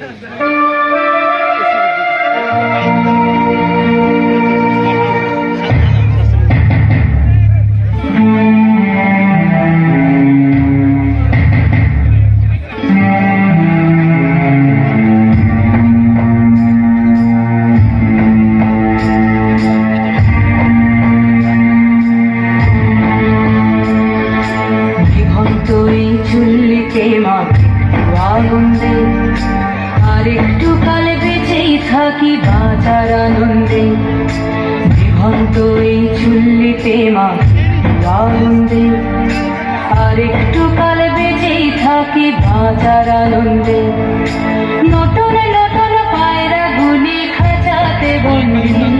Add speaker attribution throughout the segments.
Speaker 1: Thank you. আনন্দে। জীবন্ত এই চুল্লিতে মা আনন্দে আরেকটু কাল বেঁচেই থাকি বাঁচার আনন্দে। নতুন নতুন পায়রা গুলি খাঁচাতে বন্দি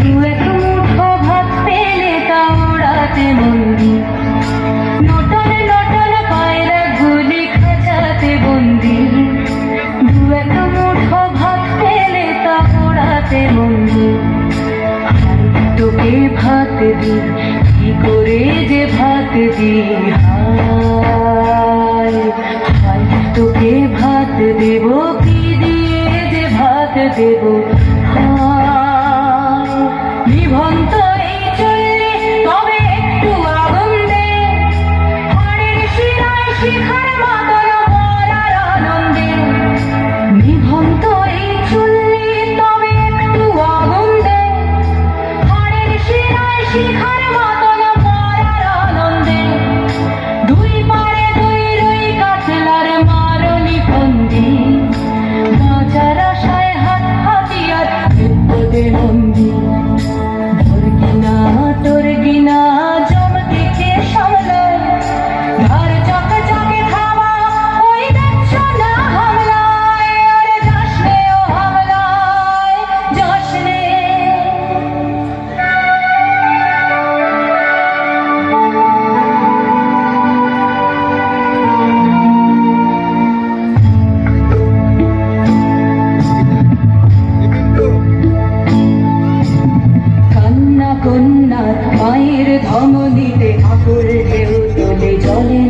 Speaker 1: দু এক মুঠো ভাত পেলে তা ওড়াতে বন্দি নতুন নতুন পায়রা গুলি খাঁচাতে বন্দি হাতে মন্দি তোকে ভাত দি কি করে যে ভাত দি তোকে ভাত দেব, কি দিয়ে যে ভাত দেব? হায়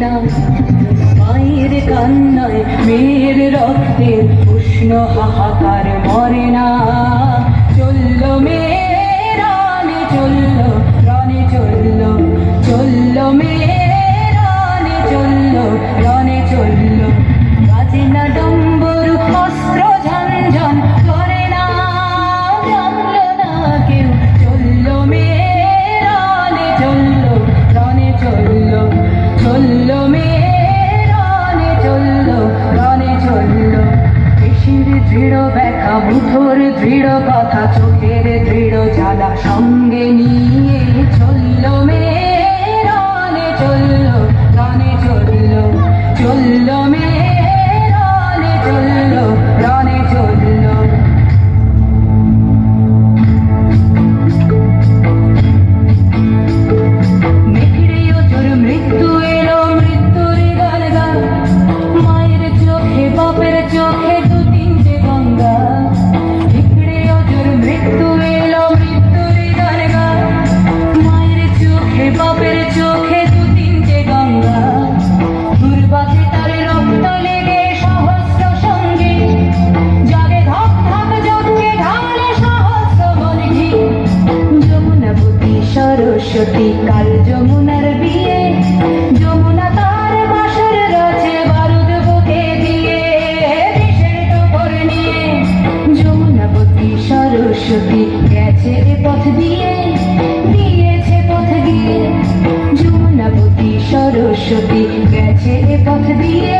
Speaker 1: না মায়ের কান্নায় মেয়ের রক্তের উষ্ণ হাহাকার মরে না। চোখের দৃঢ় জ্বালা সঙ্গে নিয়ে সরস্বতী কাল যমুনার বিয়ে। যমুনা তার বাসর দিয়ে। টপর নিয়ে যমুনাপতি সরস্বতী গেছে পথ দিয়ে। দিয়েছে পথ দিয়ে যমুনাপতি সরস্বতী গেছে পথ দিয়ে।